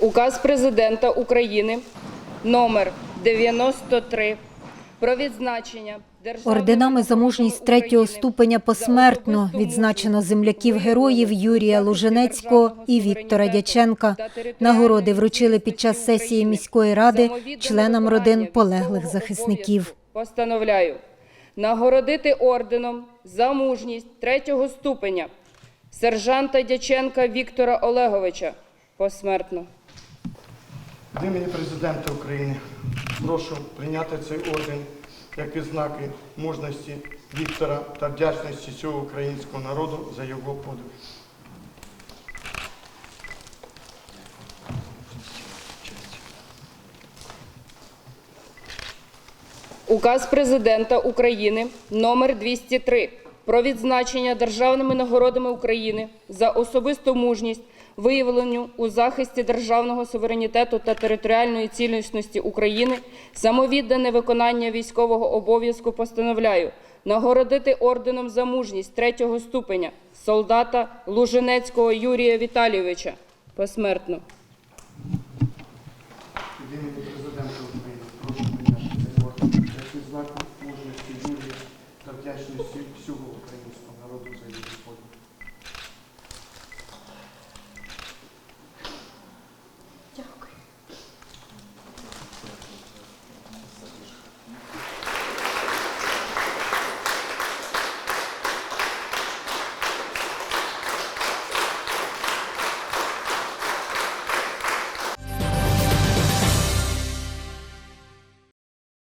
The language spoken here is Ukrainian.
Указ президента України номер 93 про відзначення Орденами за мужність третього ступеня посмертно відзначено земляків героїв Юрія Луженецького і Віктора Дяченка. Нагороди вручили під час сесії міської ради членам родин полеглих захисників. Постановляю нагородити орденом за мужність третього ступеня сержанта Дяченка Віктора Олеговича посмертно. Від імені президента України прошу прийняти цей орден як відзнаки мужності Віктора та вдячності цього українського народу за його подвиг. Указ президента України номер 203 про відзначення державними нагородами України за особисту мужність, виявленню у захисті державного суверенітету та територіальної цілісності України, самовіддане виконання військового обов'язку постановляю нагородити орденом за мужність третього ступеня солдата Луженецького Юрія Віталійовича посмертно. Знаком мужності, юрії та вдячності всього українського народу за.